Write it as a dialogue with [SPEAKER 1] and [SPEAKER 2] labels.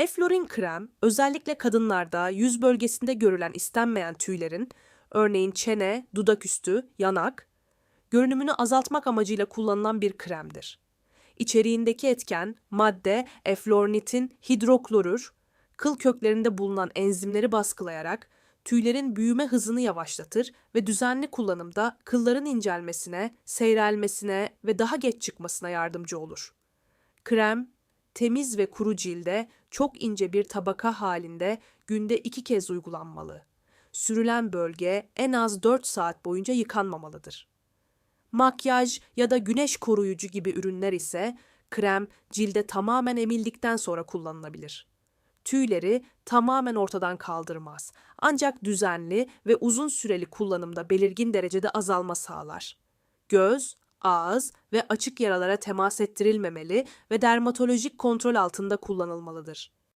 [SPEAKER 1] Eflorin krem özellikle kadınlarda yüz bölgesinde görülen istenmeyen tüylerin, örneğin çene, dudak üstü, yanak, görünümünü azaltmak amacıyla kullanılan bir kremdir. İçeriğindeki etken madde eflornitin hidroklorür, kıl köklerinde bulunan enzimleri baskılayarak tüylerin büyüme hızını yavaşlatır ve düzenli kullanımda kılların incelmesine, seyrelmesine ve daha geç çıkmasına yardımcı olur. Krem, temiz ve kuru cilde çok ince bir tabaka halinde günde iki kez uygulanmalı. Sürülen bölge en az 4 saat boyunca yıkanmamalıdır. Makyaj ya da güneş koruyucu gibi ürünler ise krem cilde tamamen emildikten sonra kullanılabilir. Tüyleri tamamen ortadan kaldırmaz. Ancak düzenli ve uzun süreli kullanımda belirgin derecede azalma sağlar. Göz, ağız ve açık yaralara temas ettirilmemeli ve dermatolojik kontrol altında kullanılmalıdır.